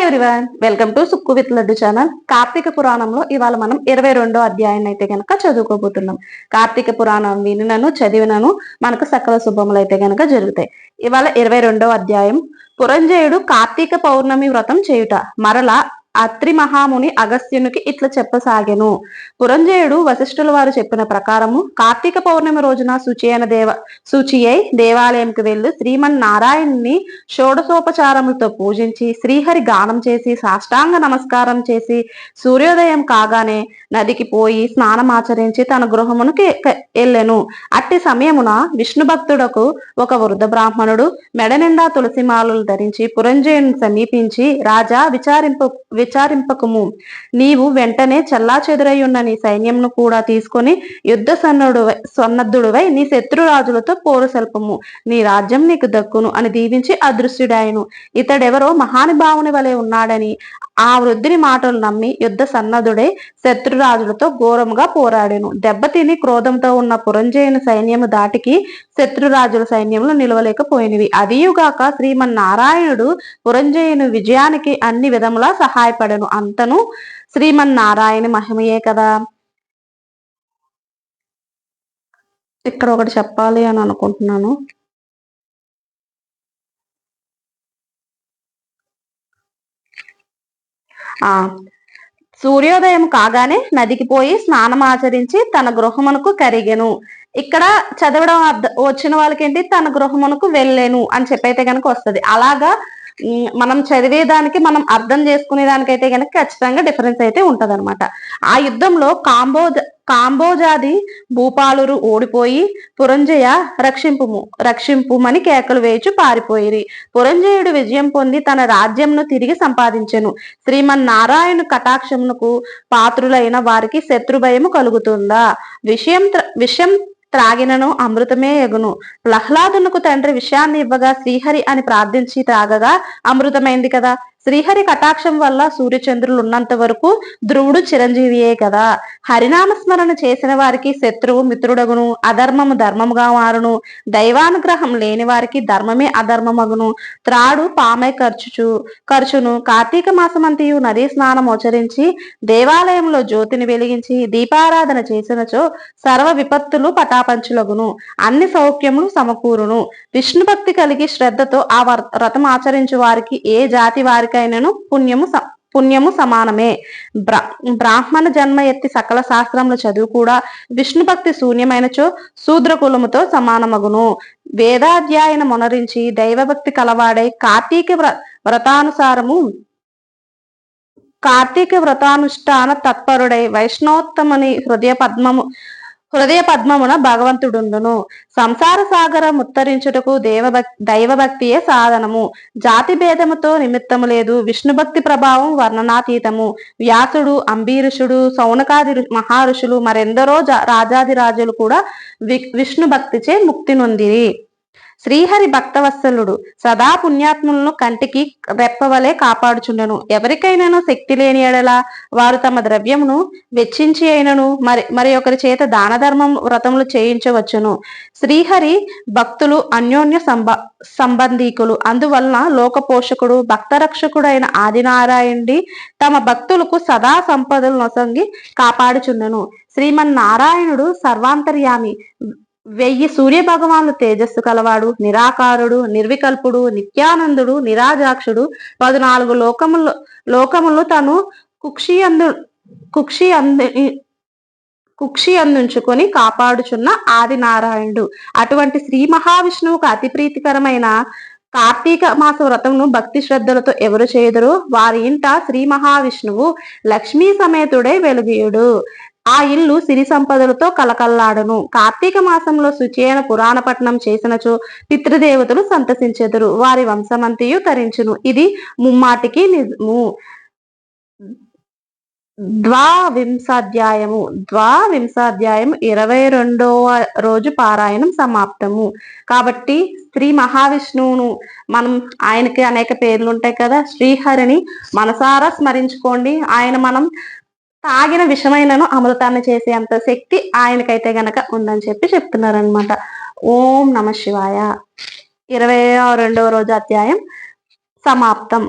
Hi welcome to Sukku with Laddu channel Karthika పురాణంలో ఇవాళ మనం ఇరవై రెండో అధ్యాయం అయితే గనక చదువుకోబోతున్నాం. కార్తీక పురాణం వినినను చదివినను మనకు సకల శుభములు అయితే గనక జరుగుతాయి. ఇవాళ ఇరవై రెండో అధ్యాయం. పురంజయుడు కార్తీక పౌర్ణమి వ్రతం చేయుట. మరలా అత్రి మహాముని అగస్త్యునికి ఇట్లా చెప్పసాగెను. పురంజయుడు వశిష్ఠుల వారు చెప్పిన ప్రకారము కార్తీక పౌర్ణమి రోజున శుచి అయిన దేవ శుచి అయి దేవాలయంకి వెళ్ళి శ్రీమన్ నారాయణ్ని షోడసోపచారములతో పూజించి శ్రీహరి గానం చేసి సాష్టాంగ నమస్కారం చేసి సూర్యోదయం కాగానే నదికి పోయి స్నానమాచరించి తన గృహమునికి వెళ్ళెను అట్టి సమయమున విష్ణు భక్తుడకు ఒక వృద్ధ బ్రాహ్మణుడు మెడ నిండా తులసిమాలలు ధరించి పురంజయుని సమీపించి రాజా విచారింపు విచారింపకము. నీవు వెంటనే చల్లా చెదురయ్యున్న నీ సైన్యంను కూడా తీసుకొని యుద్ధ సన్నడు సన్నద్ధుడువై నీ శత్రురాజులతో పోరు సెల్పము నీ రాజ్యం నీకు దక్కును అని దీవించి అదృశ్యుడాయను ఇతడెవరో మహానుభావుని వలె ఉన్నాడని ఆ వృద్ధిని మాటలు నమ్మి యుద్ధ సన్నద్ధుడై శత్రురాజులతో ఘోరముగా పోరాడాను. దెబ్బతిని క్రోధంతో ఉన్న పురంజయుని సైన్యము దాటికి శత్రురాజుల సైన్యంలో నిలవలేకపోయినవి. అదియుగాక శ్రీమన్నారాయణుడు పురంజయుని విజయానికి అన్ని విధములా సహాయపడను. అంతను శ్రీమన్నారాయణ మహిమయే కదా. ఇక్కడ ఒకటి చెప్పాలి అని అనుకుంటున్నాను. ఆ సూర్యోదయం కాగానే నదికి పోయి స్నానం ఆచరించి తన గృహమునకు కరిగెను. ఇక్కడ చదవడం వచ్చిన వాళ్ళకి ఏంటి తన గృహమునకు వెళ్ళాను అని చెప్పైతే కనుక వస్తుంది. అలాగా మనం చదివేదానికి మనం అర్థం చేసుకునే దానికైతే కనుక ఖచ్చితంగా డిఫరెన్స్ అయితే ఉంటదనమాట ఆ యుద్ధంలో కాంబోజ్ కాంబోజాది భూపాలురు ఓడిపోయి పురంజయ రక్షింపుము రక్షింపుమని కేకలు వేచి పారిపోయిరి. పురంజయుడు విజయం పొంది తన రాజ్యంను తిరిగి సంపాదించెను. శ్రీమన్నారాయణ కటాక్షమునకు పాత్రులైన వారికి శత్రుభయము కలుగుతుందా? విషయం విషయం త్రాగినను అమృతమే ఎగును. ప్రహ్లాదునకు తండ్రి విషయాన్ని ఇవ్వగా శ్రీహరి అని ప్రార్థించి త్రాగగా అమృతమైంది కదా. శ్రీహరి కటాక్షం వల్ల సూర్యచంద్రులు ఉన్నంత వరకు ధ్రువుడు చిరంజీవియే కదా. హరినామస్మరణ చేసిన వారికి శత్రువు మిత్రుడగును అధర్మము ధర్మముగా మారును. దైవానుగ్రహం లేని వారికి ధర్మమే అధర్మమగును. త్రాడు పామై ఖర్చుచు ఖర్చును. కార్తీక మాసమంతియు నదీ స్నానం ఆచరించి దేవాలయంలో జ్యోతిని వెలిగించి దీపారాధన చేసినచో సర్వ విపత్తులు పటాపంచులగును. అన్ని సౌఖ్యములు సమకూరును. విష్ణుభక్తి కలిగి శ్రద్ధతో ఆ వ్రతం ఆచరించు వారికి ఏ జాతి వారికి ఎవరికైనాను? పుణ్యము పుణ్యము సమానమే. బ్రా బ్రాహ్మణ జన్మ ఎత్తి సకల శాస్త్రములు చదువు కూడా విష్ణు భక్తి శూన్యమైనచో శూద్ర కులముతో సమానమగును. వేదాధ్యాయన మొనరించి దైవభక్తి కలవాడై కార్తీక వ్రతానుసారము కార్తీక వ్రతానుష్ఠాన తత్పరుడై వైష్ణోత్తముని హృదయ పద్మము హృదయ పద్మమున భగవంతుడుండును సంసార సాగరం ఉత్తరించుటకు దేవభక్ దైవభక్తియే సాధనము. జాతి భేదముతో నిమిత్తము లేదు. విష్ణు భక్తి ప్రభావం వర్ణనాతీతము. వ్యాసుడు అంబీరుషుడు సౌనకాది మహారుషులు మరెందరో రాజాదిరాజులు కూడా విష్ణు భక్తిచే ముక్తి నొందిరి. శ్రీహరి భక్తవత్సలుడు సదా పుణ్యాత్ములను కంటికి రెప్పవలే కాపాడుచుండెను. ఎవరికైనాను శక్తి లేని ఎడల వారు తమ ద్రవ్యమును వెచ్చించి అయినను మరి మరి ఒకరి చేత దాన ధర్మం వ్రతములు చేయించవచ్చును. శ్రీహరి భక్తులు అన్యోన్య సంబ సంబంధీకులు. అందువలన లోక పోషకుడు భక్తరక్షకుడైన ఆదినారాయణుడి తమ భక్తులకు సదా సంపదలు నొసంగి శ్రీమన్ శ్రీమన్నారాయణుడు సర్వాంతర్యామి వెయ్యి సూర్యభగవానులు తేజస్సు కలవాడు నిరాకారుడు నిర్వికల్పుడు నిత్యానందుడు నిరాజాక్షుడు. పద్నాలుగు లోకములు లోకములు తను కుక్షి అందు కుక్షి అందు కుక్షి అందించుకొని కాపాడుచున్న ఆది నారాయణుడు అటువంటి శ్రీ మహావిష్ణువుకు అతి ప్రీతికరమైన కార్తీక మాస వ్రతమును భక్తి శ్రద్ధలతో ఎవరు చేయదురు? వారి ఇంట శ్రీ మహావిష్ణువు లక్ష్మీ సమేతుడే వెలుగుయుడు. ఆ ఇల్లు సిరి సంపదలతో కలకల్లాడును. కార్తీక మాసంలో శుచైన పురాణపట్నం చేసినచో పితృదేవతలు సంతసించెదరు. వారి వంశమంతియు తరించును. ఇది ముమ్మాటికి నిజము. ద్వావింశాధ్యాయము. ద్వావింశాధ్యాయం ఇరవై రెండవ రోజు పారాయణం సమాప్తము. కాబట్టి శ్రీ మహావిష్ణువును మనం ఆయనకి అనేక పేర్లు ఉంటాయి కదా. శ్రీహరిని మనసారా స్మరించుకోండి. ఆయన మనం తాగిన విషమైనను అమృతాన్ని చేసే అంత శక్తి ఆయనకైతే గనక ఉందని చెప్పి చెప్తున్నారనమాట ఓం నమ శివాయ. ఇరవై రెండవ రోజు అధ్యాయం సమాప్తం.